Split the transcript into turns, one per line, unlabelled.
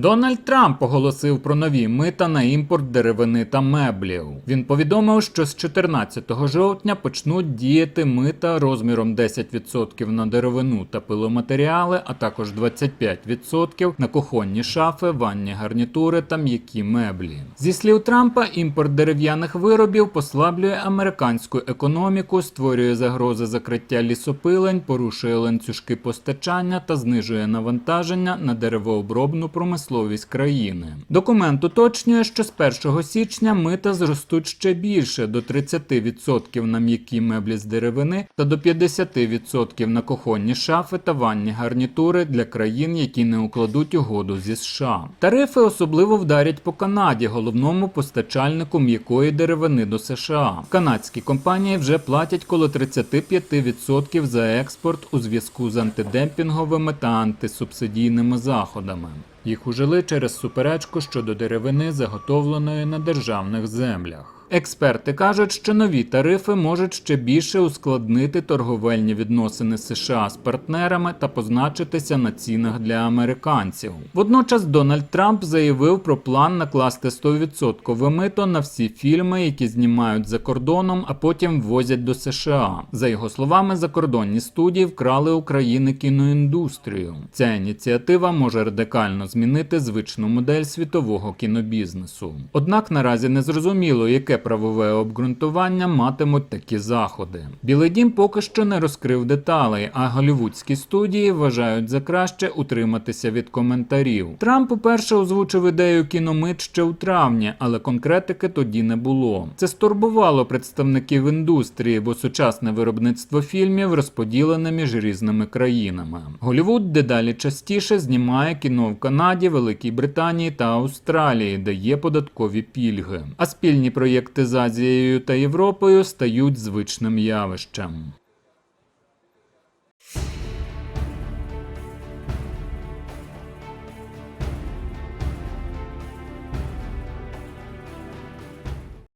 Дональд Трамп оголосив про нові мита на імпорт деревини та меблів. Він повідомив, що з 14 жовтня почнуть діяти мита розміром 10% на деревину та пиломатеріали, а також 25% на кухонні шафи, ванні гарнітури та м'які меблі. Зі слів Трампа, імпорт дерев'яних виробів послаблює американську економіку, створює загрози закриття лісопилень, порушує ланцюжки постачання та знижує навантаження на деревообробну промисловість країни. Документ уточнює, що з 1 січня мита зростуть ще більше до 30% на м'які меблі з деревини та до 50% на кухонні шафи та ванні гарнітури для країн, які не укладуть угоду зі США. Тарифи особливо вдарять по Канаді, головному постачальнику м'якої деревини до США. Канадські компанії вже платять коло 35% за експорт у зв'язку з антидемпінговими та антисубсидійними заходами. Їх ужили через суперечку щодо деревини, заготовленої на державних землях. Експерти кажуть, що нові тарифи можуть ще більше ускладнити торговельні відносини США з партнерами та позначитися на цінах для американців. Водночас Дональд Трамп заявив про план накласти 100% мито на всі фільми, які знімають за кордоном, а потім ввозять до США. За його словами, закордонні студії вкрали України кіноіндустрію. Ця ініціатива може радикально змінити звичну модель світового кінобізнесу. Однак наразі не зрозуміло, яке правове обґрунтування матимуть такі заходи. Білий дім поки що не розкрив деталей, а голівудські студії вважають за краще утриматися від коментарів. Трамп уперше озвучив ідею кіномит ще у травні, але конкретики тоді не було. Це стурбувало представників індустрії, бо сучасне виробництво фільмів розподілене між різними країнами. Голівуд дедалі частіше знімає кіно в Канаді, Великій Британії та Австралії, де є податкові пільги. А спільні проєкти з Азією та Європою стають звичним явищем.